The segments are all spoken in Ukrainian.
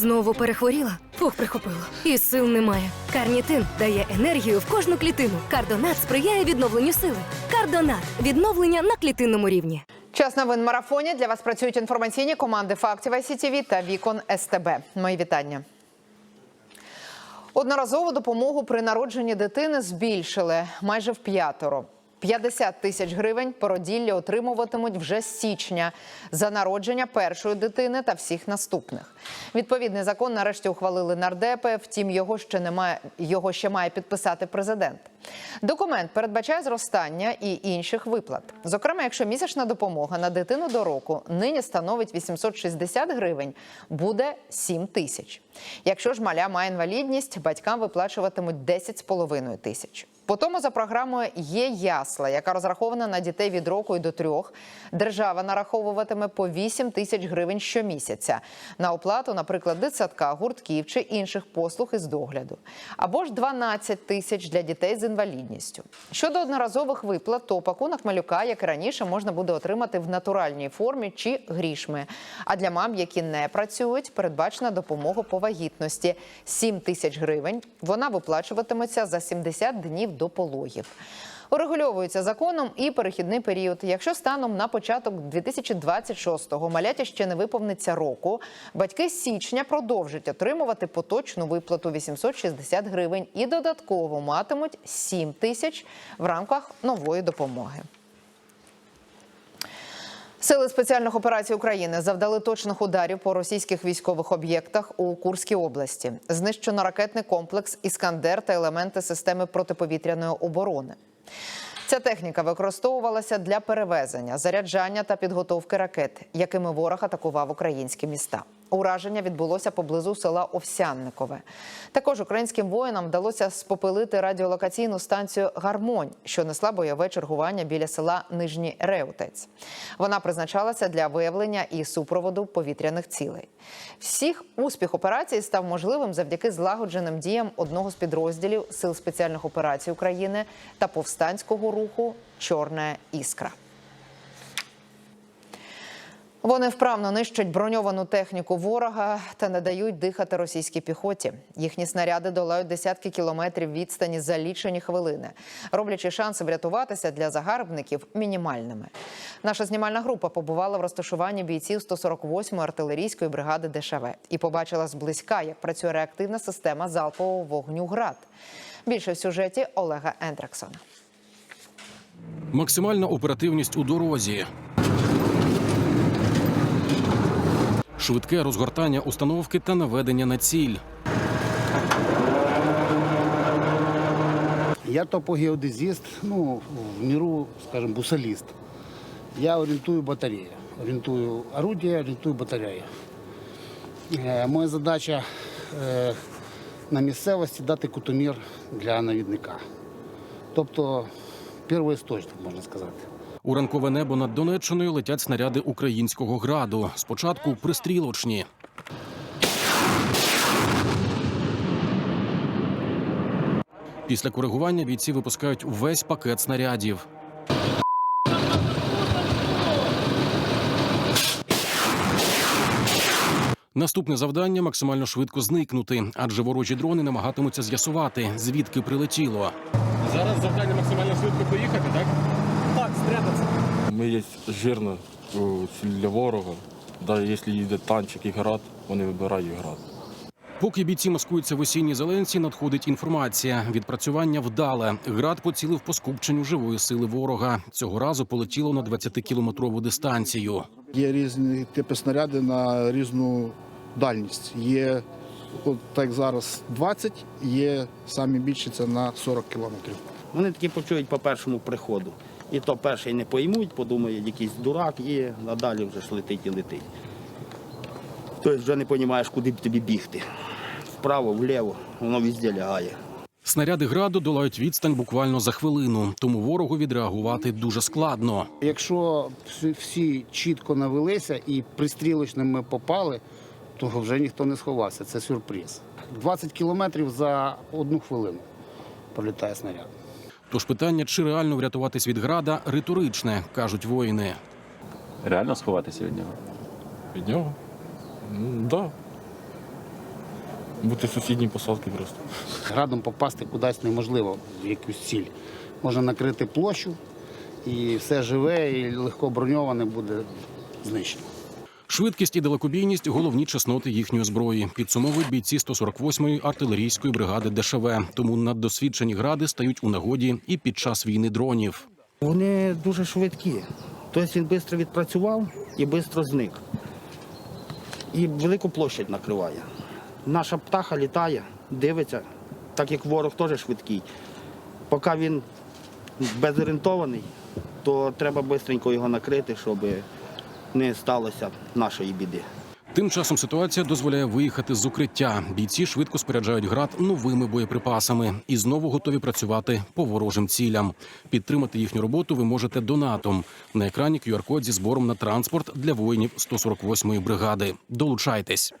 Знову перехворіла? Фух, прихопило. І сил немає. Карнітин дає енергію в кожну клітину. Кардонат сприяє відновленню сили. Кардонат відновлення на клітинному рівні. Час новин марафоні. Для вас працюють інформаційні команди фактів ICTV та Вікон СТБ. Мої вітання. Одноразову допомогу при народженні дитини збільшили майже в п'ятеро. 50 тисяч гривень породіллі отримуватимуть вже з січня за народження першої дитини та всіх наступних. Відповідний закон нарешті ухвалили нардепи. Втім, його ще немає. Його ще має підписати президент. Документ передбачає зростання і інших виплат. Зокрема, якщо місячна допомога на дитину до року нині становить 860 гривень, буде 7 тисяч. Якщо ж маля має інвалідність, батькам виплачуватимуть 10,5 тисяч. Потому за програмою є ясла, яка розрахована на дітей від року і до трьох. Держава нараховуватиме по 8 тисяч гривень щомісяця на оплату, наприклад, дитсадка, гуртків чи інших послуг із догляду, або ж 12 тисяч для дітей з інвалідністю. Щодо одноразових виплат, то пакунок малюка, як і раніше, можна буде отримати в натуральній формі чи грішми. А для мам, які не працюють, передбачена допомога по вагітності 7 тисяч гривень. Вона виплачуватиметься за 70 днів до пологів. Урегульовується законом і перехідний період. Якщо станом на початок 2026-го маляті ще не виповниться року, батьки з січня продовжать отримувати поточну виплату 860 гривень і додатково матимуть 7 тисяч в рамках нової допомоги. Сили спеціальних операцій України завдали точних ударів по російських військових об'єктах у Курській області. Знищено ракетний комплекс Іскандер та елементи системи протиповітряної оборони. Ця техніка використовувалася для перевезення, заряджання та підготовки ракет, якими ворог атакував українські міста. Ураження відбулося поблизу села Овсянникове. Також українським воїнам вдалося спопилити радіолокаційну станцію Гармонь, що несла бойове чергування біля села Нижній Реутець. Вона призначалася для виявлення і супроводу повітряних цілей. Всіх успіх операції став можливим завдяки злагодженим діям одного з підрозділів Сил спеціальних операцій України та повстанського руху Чорна іскра. Вони вправно нищать броньовану техніку ворога та не дають дихати російській піхоті. Їхні снаряди долають десятки кілометрів відстані за лічені хвилини, роблячи шанси врятуватися для загарбників мінімальними. Наша знімальна група побувала в розташуванні бійців 148-ї артилерійської бригади ДШВ і побачила зблизька, як працює реактивна система залпового вогню ГРАД. Більше в сюжеті Олега Ендрексона. Максимальна оперативність у дорозі. Швидке розгортання установки та наведення на ціль. Я топогеодезіст, ну, в міру, скажімо, бусаліст. Я орієнтую батареї. Орієнтую орудія, орієнтую батареї. Е, моя задача е, на місцевості дати кутомір для навідника. Тобто первоісточник, можна сказати. У ранкове небо над Донеччиною летять снаряди українського граду. Спочатку пристрілочні. Після коригування бійці випускають весь пакет снарядів. Наступне завдання максимально швидко зникнути, адже ворожі дрони намагатимуться з'ясувати, звідки прилетіло. Зараз завдання максимально швидко поїхати? Ми є жирно для ворога. Навіть якщо їде танчик і град, вони вибирають град. Поки бійці маскуються в осінній зеленці, надходить інформація. Відпрацювання вдале. Град поцілив по скупченню живої сили ворога. Цього разу полетіло на 20-кілометрову дистанцію. Є різні типи снаряди на різну дальність. Є, от так зараз 20, є самі більші це на 40 кілометрів. Вони такі почують по першому приходу. І то перший не поймуть, подумають, якийсь дурак є, а далі вже ж летить і летить. Тобто вже не розумієш, куди б тобі бігти. Вправо, вліво, воно везде лягає. Снаряди граду долають відстань буквально за хвилину, тому ворогу відреагувати дуже складно. Якщо всі, всі чітко навелися і пристрілочними попали, то вже ніхто не сховався. Це сюрприз. 20 кілометрів за одну хвилину пролітає снаряд. Тож питання, чи реально врятуватись від града, риторичне, кажуть воїни. Реально сховатися від нього? Від нього? Ну, да. бути в сусідній посадці просто. Градом попасти кудись неможливо в якусь ціль. Можна накрити площу, і все живе і легко броньоване буде знищено. Швидкість і далекобійність головні чесноти їхньої зброї. Підсумовують бійці 148-ї артилерійської бригади ДШВ. Тому наддосвідчені гради стають у нагоді і під час війни дронів. Вони дуже швидкі. Тобто він швидко відпрацював і швидко зник. І велику площадь накриває. Наша птаха літає, дивиться, так як ворог теж швидкий. Поки він безорієнтований, то треба швидко його накрити, щоб не сталося нашої біди. Тим часом ситуація дозволяє виїхати з укриття. Бійці швидко споряджають град новими боєприпасами і знову готові працювати по ворожим цілям. Підтримати їхню роботу ви можете донатом. На екрані QR-код зі збором на транспорт для воїнів 148-ї бригади. Долучайтесь.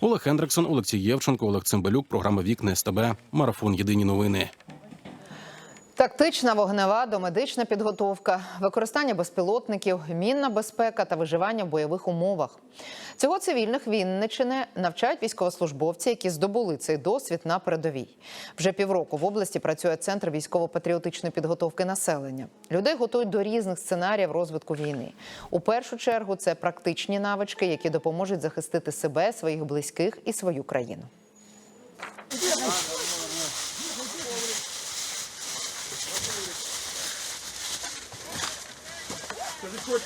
Олег Хендриксон, Олексій Євченко, Олег Цимбалюк. Програма Вікне СТБ. Марафон. Єдині новини. Тактична вогнева домедична підготовка, використання безпілотників, мінна безпека та виживання в бойових умовах. Цього цивільних Вінничини навчають військовослужбовці, які здобули цей досвід на передовій. Вже півроку в області працює центр військово-патріотичної підготовки населення. Людей готують до різних сценаріїв розвитку війни. У першу чергу це практичні навички, які допоможуть захистити себе, своїх близьких і свою країну.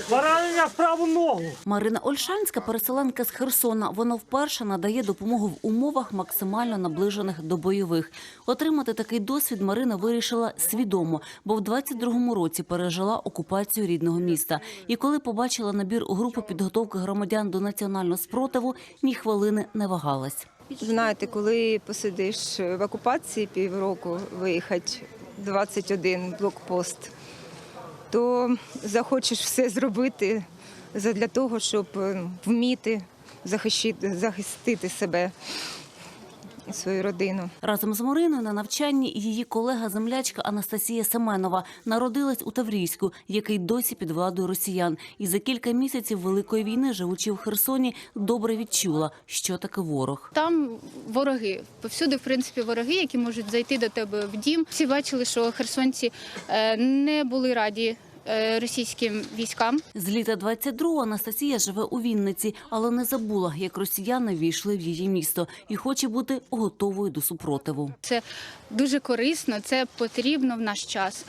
Поранення в праву ногу. Марина Ольшанська, переселенка з Херсона. Вона вперше надає допомогу в умовах максимально наближених до бойових. Отримати такий досвід Марина вирішила свідомо, бо в 22-му році пережила окупацію рідного міста. І коли побачила набір у групу підготовки громадян до національного спротиву, ні хвилини не вагалась. Знаєте, коли посидиш в окупації півроку, виїхати 21 блокпост, то захочеш все зробити для того, щоб е, вміти захистити себе і свою родину. Разом з Мариною на навчанні її колега-землячка Анастасія Семенова народилась у Таврійську, який досі під владою росіян. І за кілька місяців великої війни, живучи в Херсоні, добре відчула, що таке ворог. Там вороги. Повсюди, в принципі, вороги, які можуть зайти до тебе в дім. Всі бачили, що херсонці е, не були раді російським військам. З літа 22-го Анастасія живе у Вінниці, але не забула, як росіяни війшли в її місто і хоче бути готовою до супротиву. Це дуже корисно, це потрібно в наш час.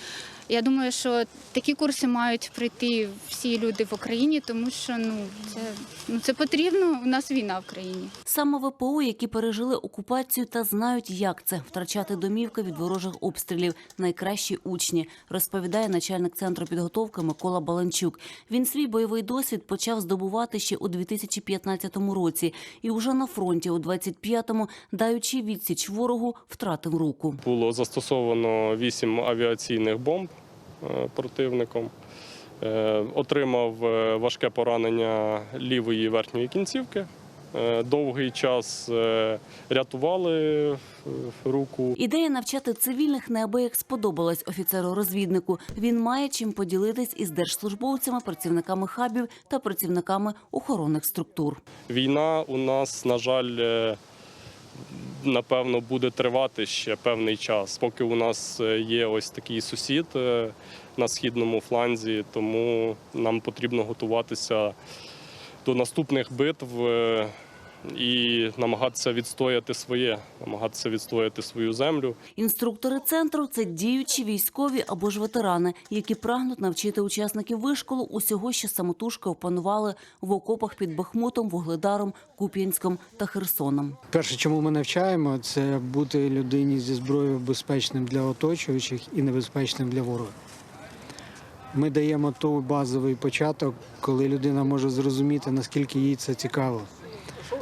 Я думаю, що такі курси мають пройти всі люди в Україні, тому що ну це ну це потрібно. У нас війна в країні. Саме ВПО, які пережили окупацію та знають, як це втрачати домівки від ворожих обстрілів, найкращі учні, розповідає начальник центру підготовки Микола Баланчук. Він свій бойовий досвід почав здобувати ще у 2015 році, і уже на фронті у 25-му, даючи відсіч ворогу, втратив руку. Було застосовано вісім авіаційних бомб противником. Е, Отримав е, важке поранення лівої верхньої кінцівки. Е, Довгий час е, рятували е, руку. Ідея навчати цивільних неабияк сподобалась офіцеру-розвіднику. Він має чим поділитись із держслужбовцями, працівниками хабів та працівниками охоронних структур. Війна у нас, на жаль, е, напевно, буде тривати ще певний час, поки у нас е, є ось такий сусід е, на східному фланзі, тому нам потрібно готуватися до наступних битв е, і намагатися відстояти своє, намагатися відстояти свою землю. Інструктори центру це діючі військові або ж ветерани, які прагнуть навчити учасників вишколу усього, що самотужки опанували в окопах під Бахмутом, Вугледаром, Куп'янськом та Херсоном. Перше, чому ми навчаємо, це бути людині зі зброєю безпечним для оточуючих і небезпечним для ворога. Ми даємо той базовий початок, коли людина може зрозуміти, наскільки їй це цікаво,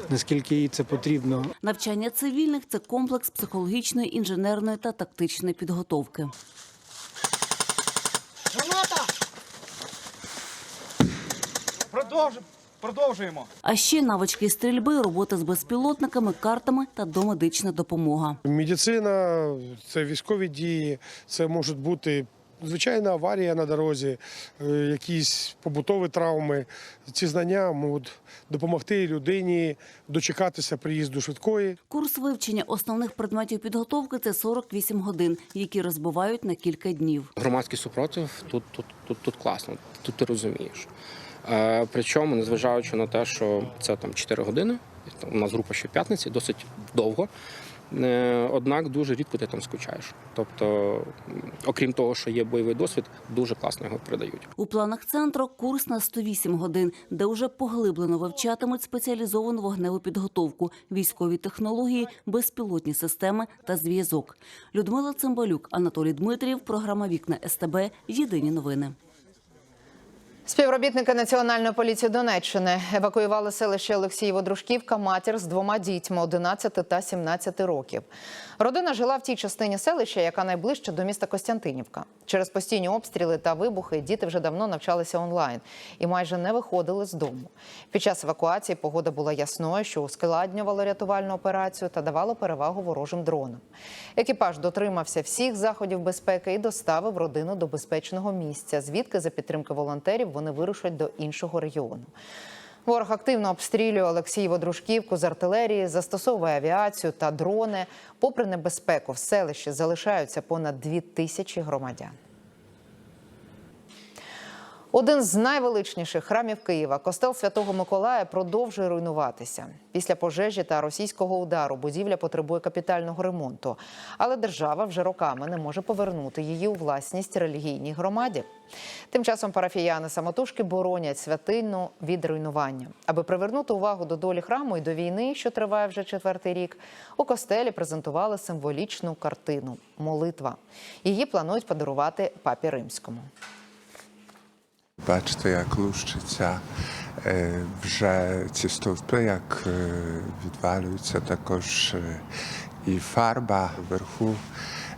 наскільки їй це потрібно. Навчання цивільних це комплекс психологічної, інженерної та тактичної підготовки. Продовжуємо. А ще навички стрільби, робота з безпілотниками, картами та домедична допомога. Медицина, це військові дії, це можуть бути звичайна аварія на дорозі, е, якісь побутові травми. Ці знання можуть допомогти людині дочекатися приїзду швидкої. Курс вивчення основних предметів підготовки це 48 годин, які розбивають на кілька днів. Громадський супротив тут, тут, тут, тут класно, тут ти розумієш. Е, причому, незважаючи на те, що це там 4 години, у нас група ще в п'ятниці, досить довго. Е, Однак дуже рідко ти там скучаєш. Тобто, окрім того, що є бойовий досвід, дуже класно його передають. У планах центру курс на 108 годин, де вже поглиблено вивчатимуть спеціалізовану вогневу підготовку, військові технології, безпілотні системи та зв'язок. Людмила Цимбалюк, Анатолій Дмитрів, програма Вікна СТБ. Єдині новини. Співробітники Національної поліції Донеччини евакуювали селище Олексієво-Дружківка матір з двома дітьми 11 та 17 років. Родина жила в тій частині селища, яка найближче до міста Костянтинівка. Через постійні обстріли та вибухи діти вже давно навчалися онлайн і майже не виходили з дому. Під час евакуації погода була ясною, що ускладнювало рятувальну операцію та давало перевагу ворожим дронам. Екіпаж дотримався всіх заходів безпеки і доставив родину до безпечного місця, звідки за підтримки волонтерів вони вирушать до іншого регіону. Ворог активно обстрілює Олексієво-Дружківку з артилерії, застосовує авіацію та дрони. Попри небезпеку, в селищі залишаються понад дві тисячі громадян. Один з найвеличніших храмів Києва, костел Святого Миколая, продовжує руйнуватися. Після пожежі та російського удару будівля потребує капітального ремонту, але держава вже роками не може повернути її у власність релігійній громаді. Тим часом парафіяни самотужки боронять святинну від руйнування. Аби привернути увагу до долі храму і до війни, що триває вже четвертий рік, у костелі презентували символічну картину молитва. Її планують подарувати папі римському. Бачите, як лущиться е, вже ці стовпи, як е, відвалюються також е, і фарба вверху.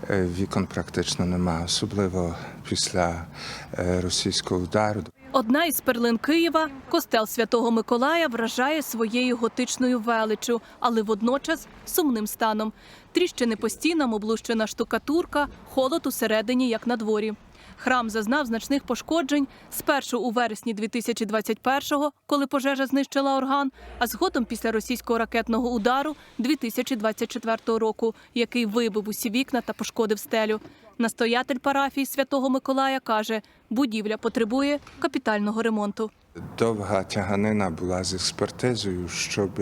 Вікон практично немає, особливо після російського удару. Одна із перлин Києва, костел Святого Миколая, вражає своєю готичною величчю, але водночас сумним станом. Тріщини по стінам, облущена штукатурка, холод усередині, як на дворі. Храм зазнав значних пошкоджень спершу у вересні 2021-го, коли пожежа знищила орган, а згодом після російського ракетного удару 2024 року, який вибив усі вікна та пошкодив стелю. Настоятель парафії Святого Миколая каже, будівля потребує капітального ремонту. Довга тяганина була з експертизою, щоб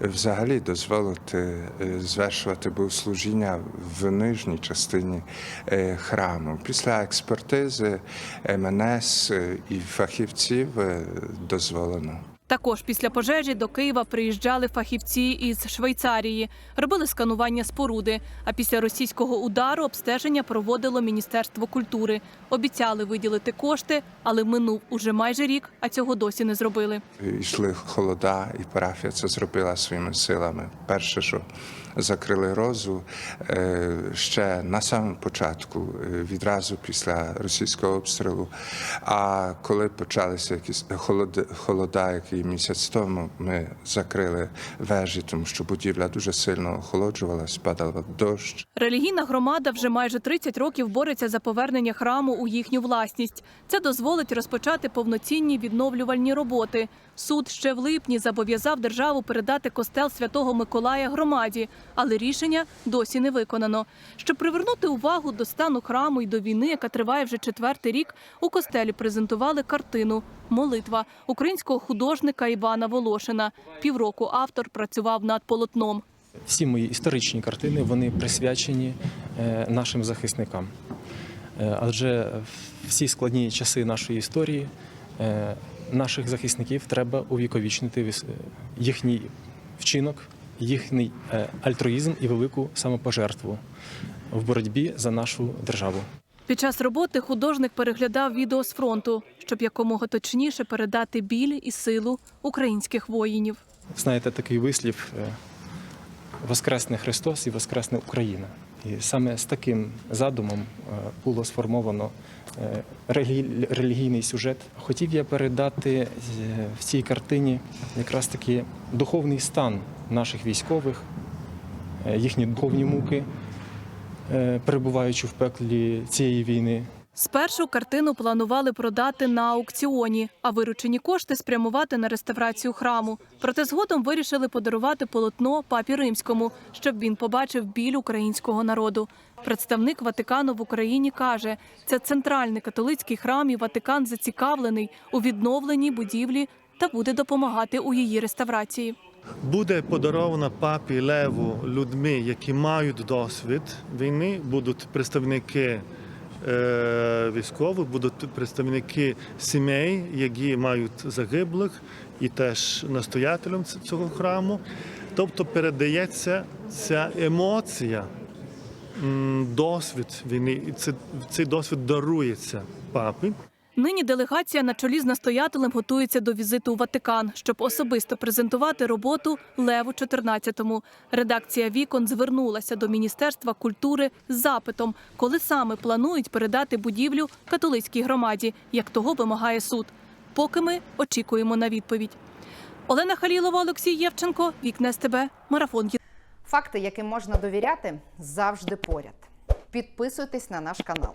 взагалі дозволити е, звершувати богослужіння в нижній частині е, храму. Після експертизи МНС е, і фахівців дозволено. Також після пожежі до Києва приїжджали фахівці із Швейцарії, робили сканування споруди. А після російського удару обстеження проводило Міністерство культури. Обіцяли виділити кошти, але минув уже майже рік, а цього досі не зробили. Йшли холода, і парафія це зробила своїми силами. Перше, що закрили розу е, ще на самому початку, е, відразу після російського обстрілу. А коли почалися якісь холоди, холода, який місяць тому, ми закрили вежі, тому що будівля дуже сильно охолоджувалась, падав дощ. Релігійна громада вже майже 30 років бореться за повернення храму у їхню власність. Це дозволить розпочати повноцінні відновлювальні роботи. Суд ще в липні зобов'язав державу передати костел Святого Миколая громаді, але рішення досі не виконано. Щоб привернути увагу до стану храму і до війни, яка триває вже четвертий рік, у костелі презентували картину Молитва українського художника Івана Волошина. Півроку автор працював над полотном. Всі мої історичні картини вони присвячені е, нашим захисникам. Е, Адже всі складні часи нашої історії е, наших захисників треба увіковічнити їхній вчинок, їхній е, альтруїзм і велику самопожертву в боротьбі за нашу державу. Під час роботи художник переглядав відео з фронту, щоб якомога точніше передати біль і силу українських воїнів. Знаєте, такий вислів е, Воскресне Христос і Воскресне Україна. І саме з таким задумом е, було сформовано е, релігійний сюжет. Хотів я передати е, в цій картині якраз таки духовний стан наших військових, їхні духовні муки, перебуваючи в пеклі цієї війни. Спершу картину планували продати на аукціоні, а виручені кошти спрямувати на реставрацію храму. Проте згодом вирішили подарувати полотно папі римському, щоб він побачив біль українського народу. Представник Ватикану в Україні каже, це центральний католицький храм, і Ватикан зацікавлений у відновленні будівлі та буде допомагати у її реставрації. буде подарована папі Леву людьми, які мають досвід війни, будуть представники військових, будуть представники сімей, які мають загиблих, і теж настоятелем цього храму. Тобто передається ця емоція, досвід війни, і цей досвід дарується папі. Нині делегація на чолі з настоятелем готується до візиту у Ватикан, щоб особисто презентувати роботу Леву 14-му. Редакція Вікон звернулася до Міністерства культури з запитом, коли саме планують передати будівлю католицькій громаді, як того вимагає суд. Поки ми очікуємо на відповідь. Олена Халілова, Олексій Євченко, Вікне СТБ, Марафон. Факти, яким можна довіряти, завжди поряд. Підписуйтесь на наш канал.